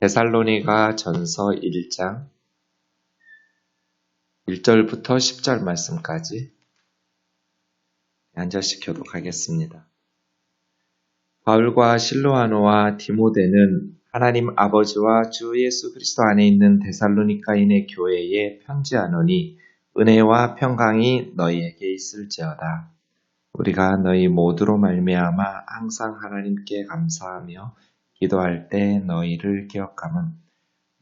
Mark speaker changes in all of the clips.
Speaker 1: 데살로니가 전서 1장 1절부터 10절 말씀까지 한 절씩 교독하겠습니다. 바울과 실로아노와 디모데는 하나님 아버지와 주 예수 그리스도 안에 있는 데살로니카인의 교회에 편지하노니 은혜와 평강이 너희에게 있을지어다. 우리가 너희 모두로 말미암아 항상 하나님께 감사하며 기도할 때 너희를 기억함은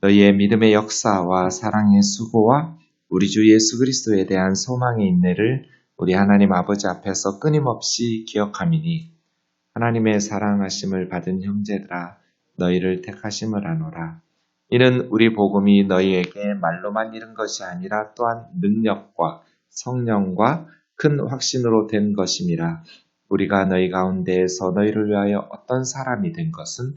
Speaker 1: 너희의 믿음의 역사와 사랑의 수고와 우리 주 예수 그리스도에 대한 소망의 인내를 우리 하나님 아버지 앞에서 끊임없이 기억함이니 하나님의 사랑하심을 받은 형제들아 너희를 택하심을 아노라. 이는 우리 복음이 너희에게 말로만 이른 것이 아니라 또한 능력과 성령과 큰 확신으로 된 것임이라. 우리가 너희 가운데에서 너희를 위하여 어떤 사람이 된 것은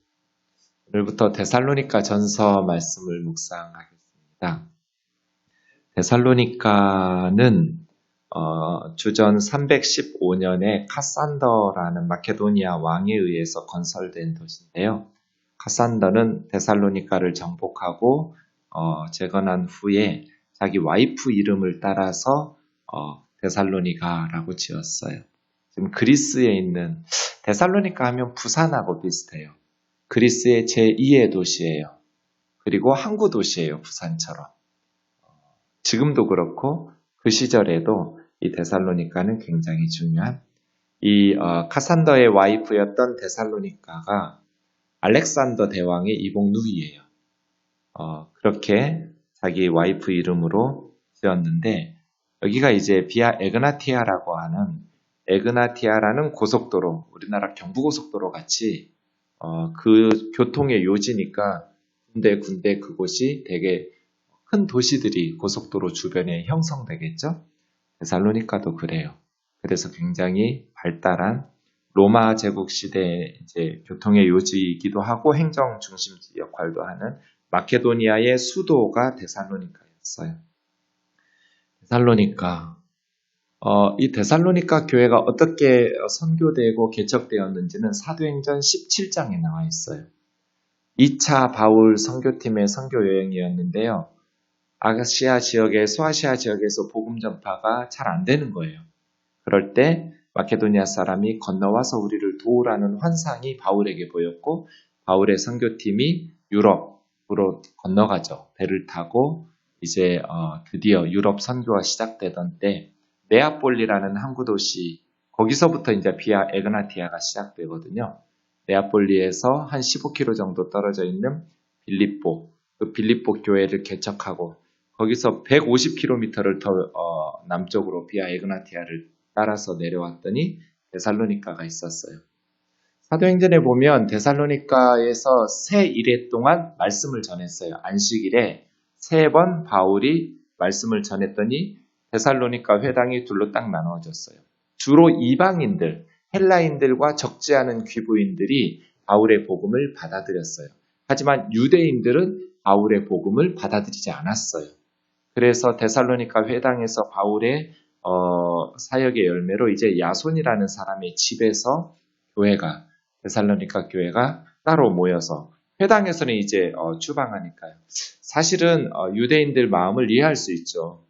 Speaker 1: 오늘부터 데살로니카 전서 말씀을 묵상하겠습니다. 데살로니카는 어, 주전 315년에 카산더라는 마케도니아 왕에 의해서 건설된 도시인데요. 카산더는 데살로니카를 정복하고 어, 재건한 후에 자기 와이프 이름을 따라서 어, 데살로니카라고 지었어요. 지금 그리스에 있는 데살로니카 하면 부산하고 비슷해요. 그리스의 제2의 도시예요. 그리고 항구 도시예요. 부산처럼. 지금도 그렇고 그 시절에도 이 데살로니카는 굉장히 중요한 이 어, 카산더의 와이프였던 데살로니카가 알렉산더 대왕의 이복 누이예요. 어, 그렇게 자기 와이프 이름으로 지었는데 여기가 이제 비아 에그나티아라고 하는 에그나티아라는 고속도로 우리나라 경부고속도로 같이 어, 그 교통의 요지니까 군데 군데 그곳이 되게 큰 도시들이 고속도로 주변에 형성되겠죠? 데살로니카도 그래요. 그래서 굉장히 발달한 로마 제국 시대 이제 교통의 요지이기도 하고 행정 중심지 역할도 하는 마케도니아의 수도가 데살로니카였어요. 데살로니카. 어, 이 데살로니카 교회가 어떻게 선교되고 개척되었는지는 사도행전 17장에 나와 있어요. 2차 바울 선교팀의 선교 여행이었는데요. 아시아 지역의 소아시아 지역에서 복음 전파가 잘 안 되는 거예요. 그럴 때 마케도니아 사람이 건너와서 우리를 도우라는 환상이 바울에게 보였고 바울의 선교팀이 유럽으로 건너가죠. 배를 타고 이제 어, 드디어 유럽 선교가 시작되던 때 네아폴리라는 항구 도시 거기서부터 이제 비아 에그나티아가 시작되거든요. 네아폴리에서 한 15km 정도 떨어져 있는 빌립보, 그 빌립보 교회를 개척하고 거기서 150km를 더 어, 남쪽으로 비아 에그나티아를 따라서 내려왔더니 데살로니카가 있었어요. 사도행전에 보면 데살로니카에서 세 일회 동안 말씀을 전했어요. 안식일에 세 번 바울이 말씀을 전했더니 데살로니카 회당이 둘로 딱 나누어졌어요. 주로 이방인들, 헬라인들과 적지 않은 귀부인들이 바울의 복음을 받아들였어요. 하지만 유대인들은 바울의 복음을 받아들이지 않았어요. 그래서 데살로니카 회당에서 바울의 어, 사역의 열매로 이제 야손이라는 사람의 집에서 교회가 데살로니카 교회가 따로 모여서 회당에서는 이제 어, 주방하니까요. 사실은 어, 유대인들 마음을 이해할 수 있죠.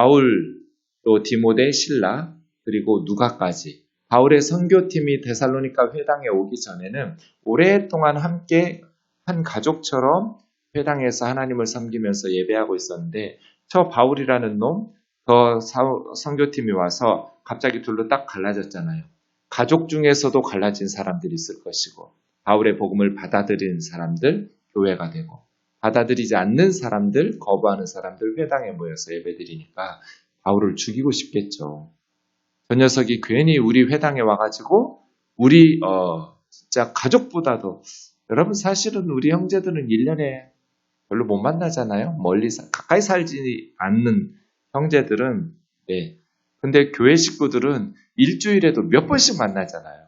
Speaker 1: 바울 또 디모데 신라 그리고 누가까지 바울의 선교팀이 데살로니카 회당에 오기 전에는 오랫동안 함께 한 가족처럼 회당에서 하나님을 섬기면서 예배하고 있었는데 저 바울이라는 놈, 더 선교팀이 와서 갑자기 둘로 딱 갈라졌잖아요. 가족 중에서도 갈라진 사람들이 있을 것이고, 바울의 복음을 받아들이는 사람들, 교회가 되고, 받아들이지 않는 사람들, 거부하는 사람들 회당에 모여서 예배드리니까 바울을 죽이고 싶겠죠. 저 녀석이 괜히 우리 회당에 와가지고 우리 어 진짜 가족보다도 여러분 사실은 우리 형제들은 1년에 별로 못 만나잖아요. 멀리 가까이 살지 않는 형제들은 네. 근데 교회 식구들은 일주일에도 몇 번씩 만나잖아요.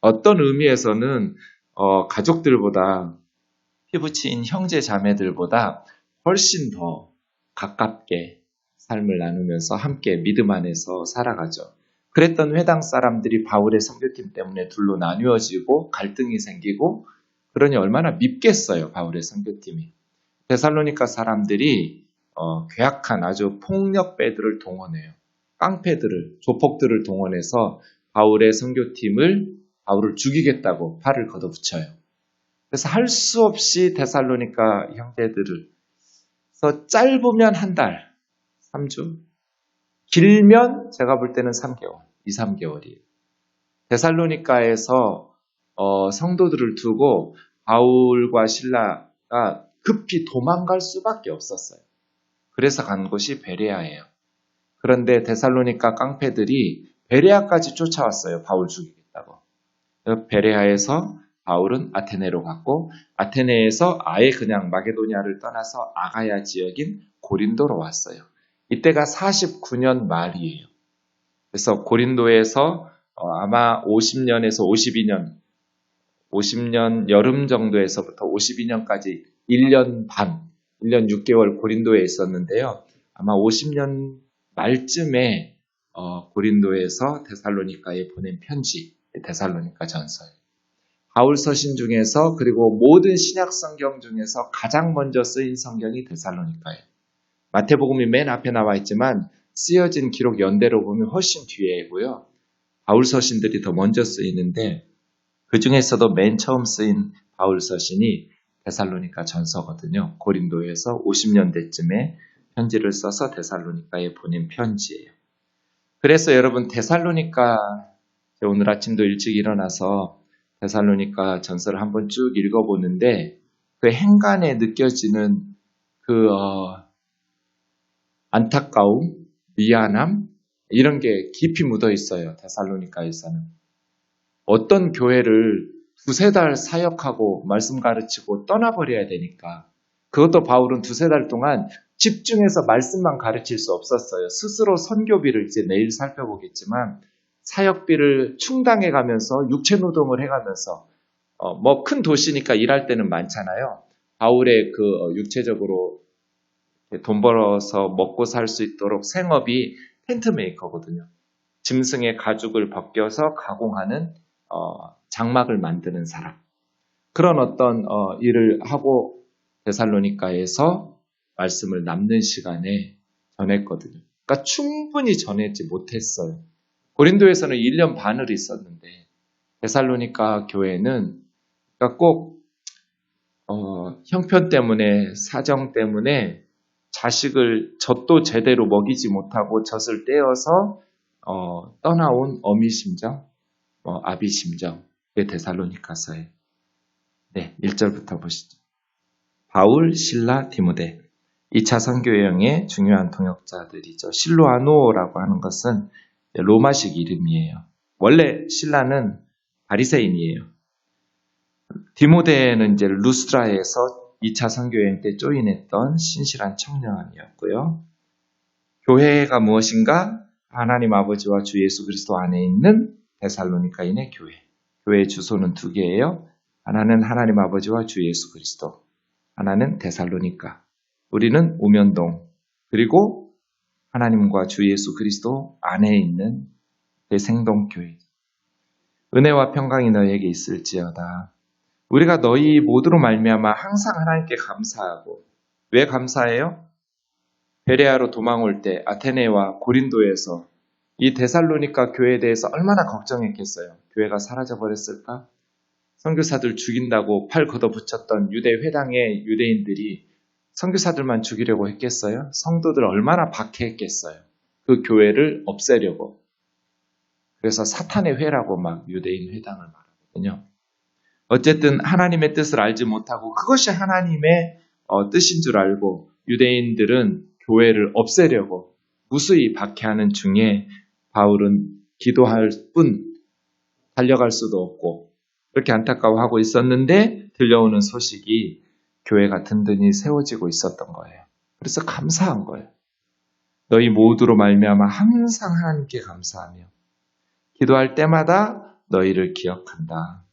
Speaker 1: 어떤 의미에서는 어, 가족들보다 피부치인 형제 자매들보다 훨씬 더 가깝게 삶을 나누면서 함께 믿음 안에서 살아가죠. 그랬던 회당 사람들이 바울의 선교팀 때문에 둘로 나뉘어지고 갈등이 생기고 그러니 얼마나 밉겠어요 바울의 선교팀이. 데살로니카 사람들이 어, 괴악한 아주 폭력배들을 동원해요. 깡패들을 조폭들을 동원해서 바울의 선교팀을 바울을 죽이겠다고 팔을 걷어붙여요 그래서 할 수 없이 데살로니카 형제들을 그래서 짧으면 한 달, 3주, 길면 제가 볼 때는 3개월, 2, 3개월이에요. 데살로니카에서 어, 성도들을 두고 바울과 신라가 급히 도망갈 수밖에 없었어요. 그래서 간 곳이 베레아예요. 그런데 데살로니카 깡패들이 베레아까지 쫓아왔어요. 바울 죽이겠다고. 베레아에서 바울은 아테네로 갔고 아테네에서 아예 그냥 마게도니아를 떠나서 아가야 지역인 고린도로 왔어요. 이때가 49년 말이에요. 그래서 고린도에서 어, 아마 50년에서 52년, 50년 여름 정도에서부터 52년까지 1년 반, 1년 6개월 고린도에 있었는데요. 아마 50년 말쯤에 어, 고린도에서 데살로니카에 보낸 편지, 데살로니카 전설. 바울 서신 중에서 그리고 모든 신약 성경 중에서 가장 먼저 쓰인 성경이 데살로니카예요. 마태복음이 맨 앞에 나와 있지만 쓰여진 기록 연대로 보면 훨씬 뒤에고요. 바울 서신들이 더 먼저 쓰이는데 그 중에서도 맨 처음 쓰인 바울 서신이 데살로니카 전서거든요. 고린도에서 50년대쯤에 편지를 써서 데살로니카에 보낸 편지예요. 그래서 여러분 데살로니카 오늘 아침도 일찍 일어나서 데살로니카 전서를 한번 쭉 읽어보는데 그 행간에 느껴지는 그 어, 안타까움, 미안함 이런 게 깊이 묻어 있어요. 데살로니카에서는 어떤 교회를 두세 달 사역하고 말씀 가르치고 떠나버려야 되니까 그것도 바울은 두세 달 동안 집중해서 말씀만 가르칠 수 없었어요. 스스로 선교비를 이제 내일 살펴보겠지만 사역비를 충당해 가면서 육체 노동을 해 가면서 어, 뭐 큰 도시니까 일할 때는 많잖아요. 바울의 그 어, 육체적으로 돈 벌어서 먹고 살 수 있도록 생업이 텐트 메이커거든요. 짐승의 가죽을 벗겨서 가공하는 어, 장막을 만드는 사람. 그런 어떤 어, 일을 하고 데살로니카에서 말씀을 남는 시간에 전했거든요. 그러니까 충분히 전했지 못했어요. 고린도에서는 1년 반을 있었는데 데살로니카 교회는 그러니까 꼭 어, 형편 때문에 사정 때문에 자식을 젖도 제대로 먹이지 못하고 젖을 떼어서 어, 떠나온 어미 심정, 어, 아비 심정, 그 데살로니카서에 네, 1절부터 보시죠. 바울, 신라, 디모데 2차 선교 여행의 중요한 동역자들이죠. 실로아노라고 하는 것은 로마식 이름이에요. 원래 신라는 바리새인이에요. 디모데는 이제 루스트라에서 2차 선교여행 때 조인했던 신실한 청년이었고요. 교회가 무엇인가? 하나님 아버지와 주 예수 그리스도 안에 있는 데살로니카인의 교회. 교회의 주소는 두 개예요. 하나는 하나님 아버지와 주 예수 그리스도. 하나는 데살로니카. 우리는 우면동. 그리고 하나님과 주 예수 그리스도 안에 있는 대생동교회. 은혜와 평강이 너에게 있을지어다. 우리가 너희 모두로 말미암아 항상 하나님께 감사하고 왜 감사해요? 베레아로 도망 올 때 아테네와 고린도에서 이 데살로니카 교회에 대해서 얼마나 걱정했겠어요. 교회가 사라져 버렸을까? 선교사들 죽인다고 팔 걷어붙였던 유대 회당의 유대인들이 선교사들만 죽이려고 했겠어요? 성도들 얼마나 박해했겠어요? 그 교회를 없애려고. 그래서 사탄의 회라고 막 유대인 회당을 말하거든요. 어쨌든 하나님의 뜻을 알지 못하고 그것이 하나님의 어, 뜻인 줄 알고 유대인들은 교회를 없애려고 무수히 박해하는 중에 바울은 기도할 뿐 달려갈 수도 없고 그렇게 안타까워하고 있었는데 들려오는 소식이 교회가 든든히 세워지고 있었던 거예요. 그래서 감사한 거예요. 너희 모두로 말미암아 항상 하나님께 감사하며 기도할 때마다 너희를 기억한다.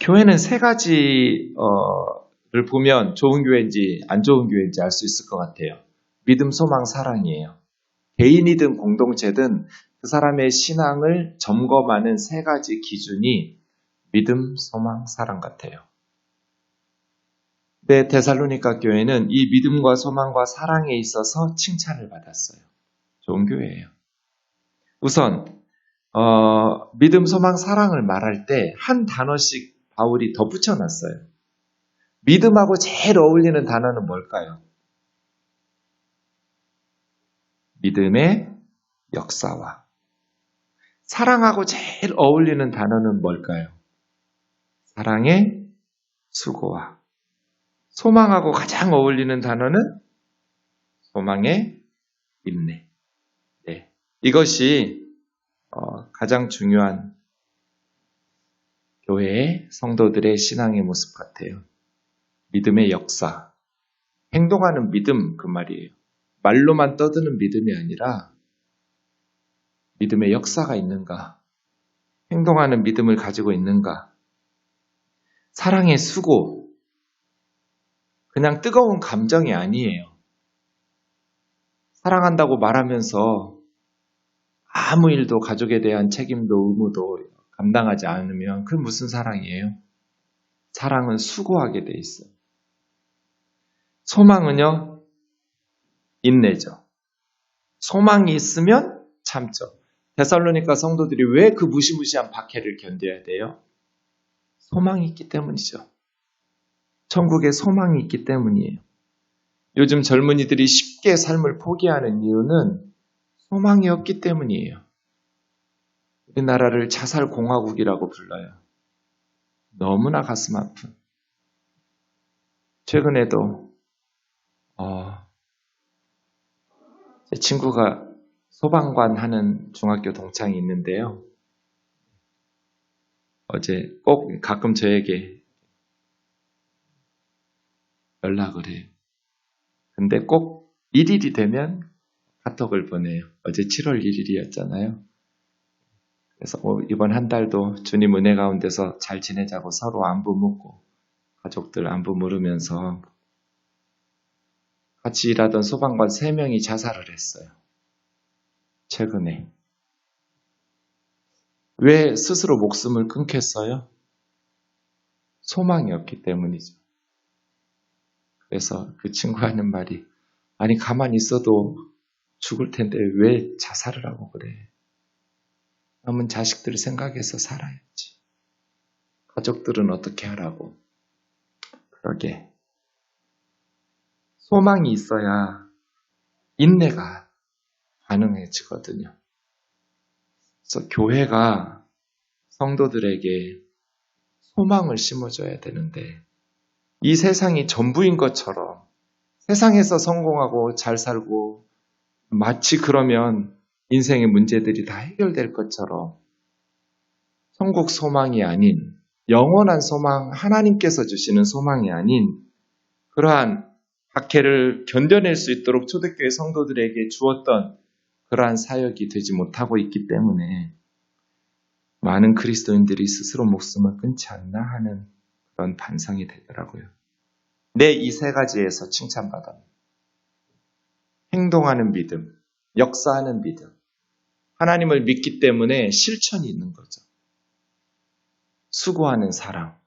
Speaker 1: 교회는 세 가지를 보면 좋은 교회인지 안 좋은 교회인지 알 수 있을 것 같아요. 믿음, 소망, 사랑이에요. 개인이든 공동체든 그 사람의 신앙을 점검하는 세 가지 기준이 믿음, 소망, 사랑 같아요. 네, 데살로니카 교회는 이 믿음과 소망과 사랑에 있어서 칭찬을 받았어요. 좋은 교회예요. 우선 어, 믿음, 소망, 사랑을 말할 때 한 단어씩 바울이 덧붙여 놨어요. 믿음하고 제일 어울리는 단어는 뭘까요? 믿음의 역사와 사랑하고 제일 어울리는 단어는 뭘까요? 사랑의 수고와 소망하고 가장 어울리는 단어는 소망의 인내. 네. 이것이 어, 가장 중요한 교회의 성도들의 신앙의 모습 같아요. 믿음의 역사. 행동하는 믿음 그 말이에요. 말로만 떠드는 믿음이 아니라 믿음의 역사가 있는가? 행동하는 믿음을 가지고 있는가? 사랑의 수고. 그냥 뜨거운 감정이 아니에요. 사랑한다고 말하면서 아무 일도 가족에 대한 책임도 의무도 감당하지 않으면 그 무슨 사랑이에요? 사랑은 수고하게 돼 있어요. 소망은요, 인내죠. 소망이 있으면 참죠. 데살로니카 성도들이 왜 그 무시무시한 박해를 견뎌야 돼요? 소망이 있기 때문이죠. 천국에 소망이 있기 때문이에요. 요즘 젊은이들이 쉽게 삶을 포기하는 이유는 소망이 없기 때문이에요. 우리나라를 자살공화국이라고 불러요. 너무나 가슴 아픈. 최근에도 어, 제 친구가 소방관 하는 중학교 동창이 있는데요. 어제 꼭 가끔 저에게 연락을 해요. 근데 꼭 1일이 되면 카톡을 보내요. 어제 7월 1일이었잖아요. 그래서 뭐 이번 한 달도 주님 은혜 가운데서 잘 지내자고 서로 안부 묻고 가족들 안부 물으면서 같이 일하던 소방관 3명이 자살을 했어요. 최근에. 왜 스스로 목숨을 끊겠어요? 소망이 없기 때문이죠. 그래서 그 친구 하는 말이, 아니, 가만히 있어도 죽을 텐데 왜 자살을 하고 그래? 남은 자식들 생각해서 살아야지. 가족들은 어떻게 하라고. 그러게. 소망이 있어야 인내가 가능해지거든요. 그래서 교회가 성도들에게 소망을 심어줘야 되는데, 이 세상이 전부인 것처럼 세상에서 성공하고 잘 살고 마치 그러면 인생의 문제들이 다 해결될 것처럼 천국 소망이 아닌 영원한 소망, 하나님께서 주시는 소망이 아닌 그러한 박해를 견뎌낼 수 있도록 초대교회 성도들에게 주었던 그러한 사역이 되지 못하고 있기 때문에 많은 그리스도인들이 스스로 목숨을 끊지 않나 하는 그런 반성이 되더라고요. 내 이 세 가지에서 칭찬받아 행동하는 믿음, 역사하는 믿음, 하나님을 믿기 때문에 실천이 있는 거죠. 수고하는 사랑.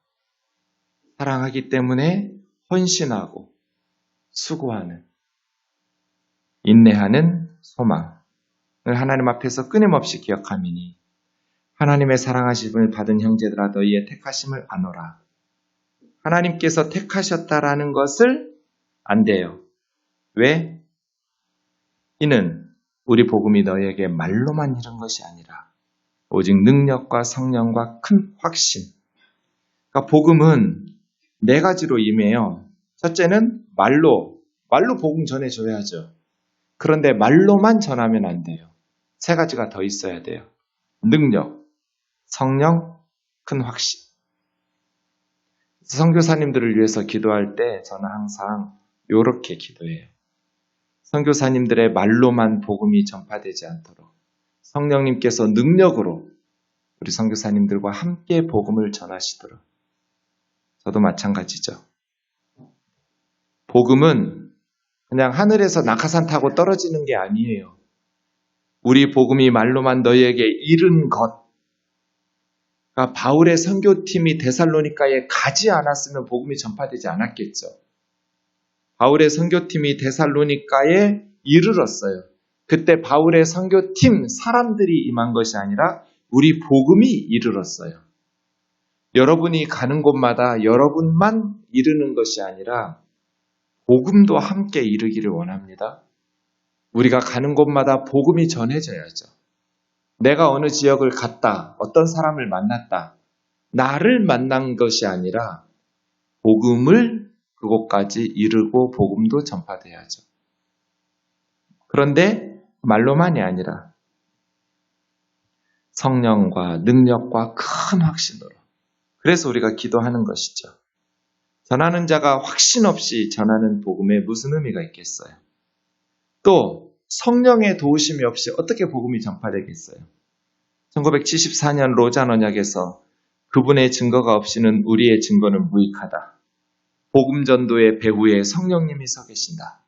Speaker 1: 사랑하기 때문에 헌신하고 수고하는 인내하는 소망을 하나님 앞에서 끊임없이 기억함이니 하나님의 사랑하심을 받은 형제들아 너희의 택하심을 아노라. 하나님께서 택하셨다라는 것을 안 돼요. 왜? 이는 우리 복음이 너에게 말로만 이른 것이 아니라 오직 능력과 성령과 큰 확신. 그러니까 복음은 네 가지로 임해요. 첫째는 말로, 말로 복음 전해줘야죠. 그런데 말로만 전하면 안 돼요. 세 가지가 더 있어야 돼요. 능력, 성령, 큰 확신. 선교사님들을 위해서 기도할 때 저는 항상 이렇게 기도해요. 선교사님들의 말로만 복음이 전파되지 않도록 성령님께서 능력으로 우리 선교사님들과 함께 복음을 전하시도록 저도 마찬가지죠. 복음은 그냥 하늘에서 낙하산 타고 떨어지는 게 아니에요. 우리 복음이 말로만 너희에게 이른 것. 그러니까 바울의 선교팀이 데살로니카에 가지 않았으면 복음이 전파되지 않았겠죠. 바울의 선교팀이 데살로니카에 이르렀어요. 그때 바울의 선교팀 사람들이 임한 것이 아니라 우리 복음이 이르렀어요. 여러분이 가는 곳마다 여러분만 이르는 것이 아니라 복음도 함께 이르기를 원합니다. 우리가 가는 곳마다 복음이 전해져야죠. 내가 어느 지역을 갔다, 어떤 사람을 만났다, 나를 만난 것이 아니라 복음을 그곳까지 이르고 복음도 전파돼야죠. 그런데 말로만이 아니라 성령과 능력과 큰 확신으로. 그래서 우리가 기도하는 것이죠. 전하는 자가 확신 없이 전하는 복음에 무슨 의미가 있겠어요? 또 성령의 도우심이 없이 어떻게 복음이 전파되겠어요? 1974년 로잔 언약에서 그분의 증거가 없이는 우리의 증거는 무익하다. 복음 전도의 배후에 성령님이 서 계신다.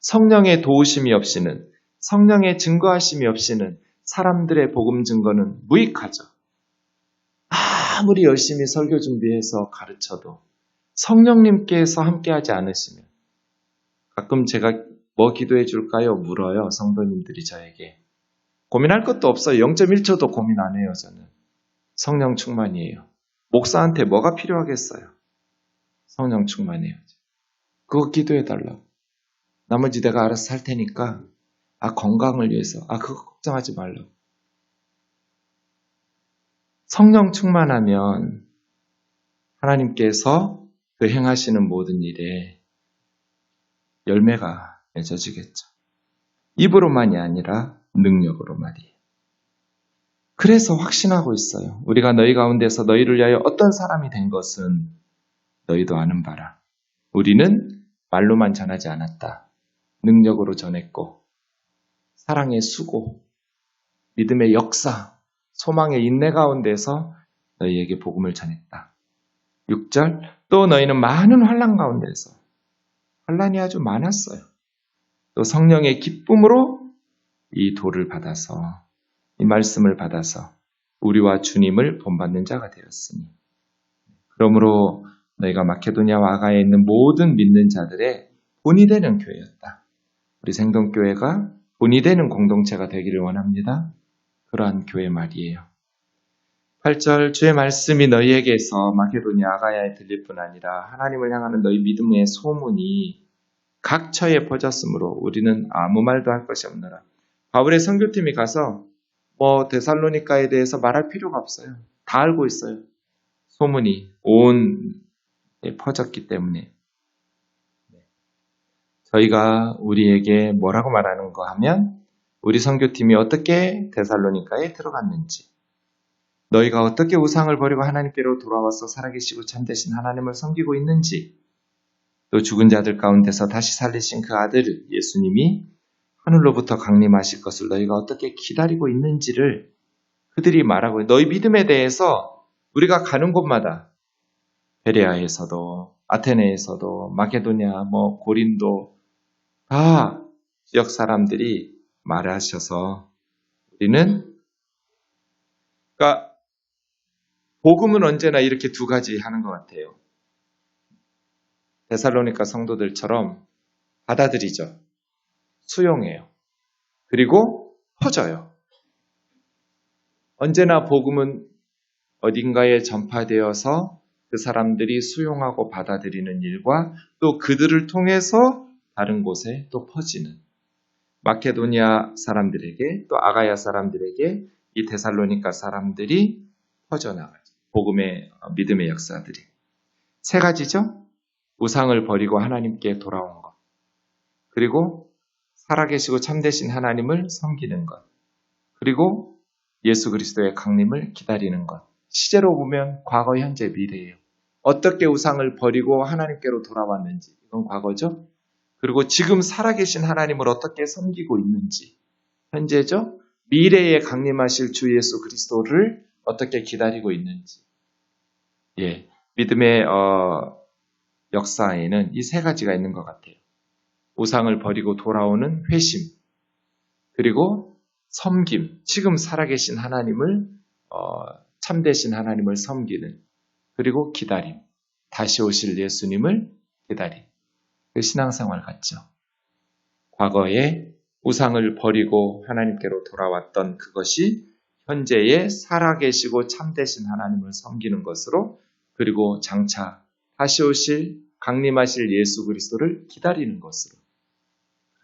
Speaker 1: 성령의 도우심이 없이는 성령의 증거하심이 없이는 사람들의 복음 증거는 무익하죠. 아무리 열심히 설교 준비해서 가르쳐도 성령님께서 함께하지 않으시면 가끔 제가 뭐 기도해 줄까요? 물어요. 성도님들이 저에게. 고민할 것도 없어요. 0.1초도 고민 안 해요, 저는. 성령 충만이에요. 목사한테 뭐가 필요하겠어요? 성령 충만해야죠. 그거 기도해 달라고. 나머지 내가 알아서 살 테니까, 아, 건강을 위해서, 아, 그거 걱정하지 말라고. 성령 충만하면 하나님께서 그 행하시는 모든 일에 열매가 맺어지겠죠. 입으로만이 아니라 능력으로 말이에요. 그래서 확신하고 있어요. 우리가 너희 가운데서 너희를 위하여 어떤 사람이 된 것은 너희도 아는 바라. 우리는 말로만 전하지 않았다. 능력으로 전했고, 사랑의 수고, 믿음의 역사, 소망의 인내 가운데서 너희에게 복음을 전했다. 6절, 또 너희는 많은 환란 가운데서, 환란이 아주 많았어요. 또 성령의 기쁨으로 이 도를 받아서 이 말씀을 받아서 우리와 주님을 본받는 자가 되었으니 그러므로 너희가 마케도니아와 아가에 있는 모든 믿는 자들의 본이 되는 교회였다. 우리 생동교회가 본이 되는 공동체가 되기를 원합니다. 그러한 교회 말이에요. 8절 주의 말씀이 너희에게서 마케도니아 아가야에 들릴 뿐 아니라 하나님을 향하는 너희 믿음의 소문이 각처에 퍼졌으므로 우리는 아무 말도 할 것이 없느라. 바울의 선교팀이 가서 뭐 데살로니카에 대해서 말할 필요가 없어요. 다 알고 있어요. 소문이 온 퍼졌기 때문에. 저희가 우리에게 뭐라고 말하는 거 하면 우리 선교팀이 어떻게 데살로니카에 들어갔는지 너희가 어떻게 우상을 버리고 하나님께로 돌아와서 살아계시고 참되신 하나님을 섬기고 있는지 또 죽은 자들 가운데서 다시 살리신 그 아들 예수님이 하늘로부터 강림하실 것을 너희가 어떻게 기다리고 있는지를 그들이 말하고 너희 믿음에 대해서 우리가 가는 곳마다 베레아에서도 아테네에서도 마케도니아 뭐 고린도 다 지역 사람들이 말하셔서 우리는 그러니까 복음은 언제나 이렇게 두 가지 하는 것 같아요. 데살로니카 성도들처럼 받아들이죠. 수용해요. 그리고 퍼져요. 언제나 복음은 어딘가에 전파되어서 그 사람들이 수용하고 받아들이는 일과 또 그들을 통해서 다른 곳에 또 퍼지는 마케도니아 사람들에게 또 아가야 사람들에게 이 데살로니가 사람들이 퍼져나가죠. 복음의 어, 믿음의 역사들이 세 가지죠. 우상을 버리고 하나님께 돌아온 것. 그리고 살아계시고 참되신 하나님을 섬기는 것. 그리고 예수 그리스도의 강림을 기다리는 것. 시제로 보면 과거, 현재, 미래예요. 어떻게 우상을 버리고 하나님께로 돌아왔는지 이건 과거죠. 그리고 지금 살아계신 하나님을 어떻게 섬기고 있는지 현재죠. 미래에 강림하실 주 예수 그리스도를 어떻게 기다리고 있는지. 예, 믿음의 어, 역사에는 이 세 가지가 있는 것 같아요. 우상을 버리고 돌아오는 회심, 그리고 섬김, 지금 살아계신 하나님을 어, 참되신 하나님을 섬기는, 그리고 기다림, 다시 오실 예수님을 기다림. 그 신앙생활 같죠. 과거에 우상을 버리고 하나님께로 돌아왔던 그것이 현재의 살아계시고 참되신 하나님을 섬기는 것으로 그리고 장차 다시 오실 강림하실 예수 그리스도를 기다리는 것으로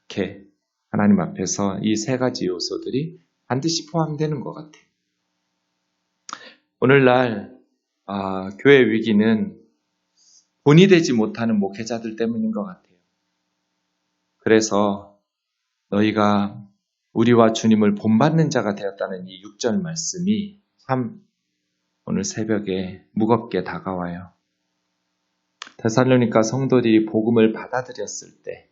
Speaker 1: 이렇게 하나님 앞에서 이 세 가지 요소들이 반드시 포함되는 것 같아요. 오늘날 아, 교회 위기는 본이 되지 못하는 목회자들 때문인 것 같아요. 그래서 너희가 우리와 주님을 본받는 자가 되었다는 이 6절 말씀이 참 오늘 새벽에 무겁게 다가와요. 데살로니가 성도들이 복음을 받아들였을 때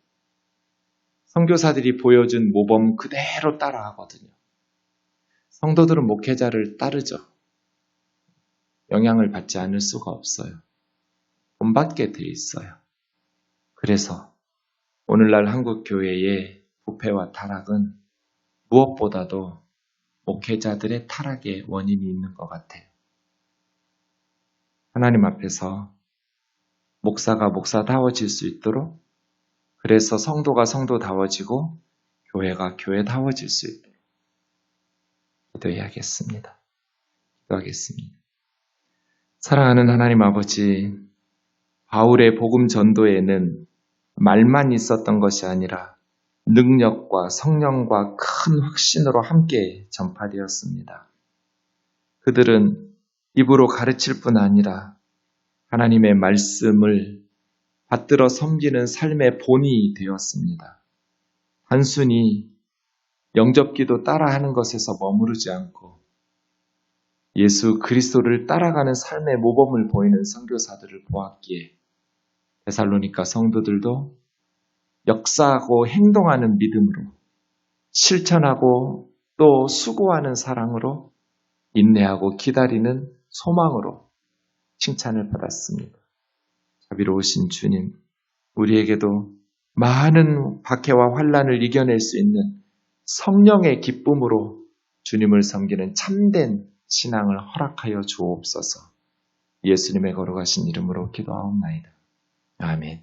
Speaker 1: 선교사들이 보여준 모범 그대로 따라하거든요. 성도들은 목회자를 따르죠. 영향을 받지 않을 수가 없어요. 본받게 돼 있어요. 그래서 오늘날 한국 교회의 부패와 타락은 무엇보다도 목회자들의 타락의 원인이 있는 것 같아요. 하나님 앞에서 목사가 목사다워질 수 있도록 그래서 성도가 성도다워지고 교회가 교회다워질 수 있도록 기도해야겠습니다. 기도하겠습니다. 사랑하는 하나님 아버지, 바울의 복음 전도에는 말만 있었던 것이 아니라 능력과 성령과 큰 확신으로 함께 전파되었습니다. 그들은 입으로 가르칠 뿐 아니라 하나님의 말씀을 받들어 섬기는 삶의 본이 되었습니다. 단순히 영접기도 따라하는 것에서 머무르지 않고 예수 그리스도를 따라가는 삶의 모범을 보이는 선교사들을 보았기에 데살로니카 성도들도 역사하고 행동하는 믿음으로 실천하고 또 수고하는 사랑으로 인내하고 기다리는 소망으로 칭찬을 받았습니다. 자비로우신 주님, 우리에게도 많은 박해와 환란을 이겨낼 수 있는 성령의 기쁨으로 주님을 섬기는 참된 신앙을 허락하여 주옵소서. 예수님의 걸어가신 이름으로 기도하옵나이다. 아멘.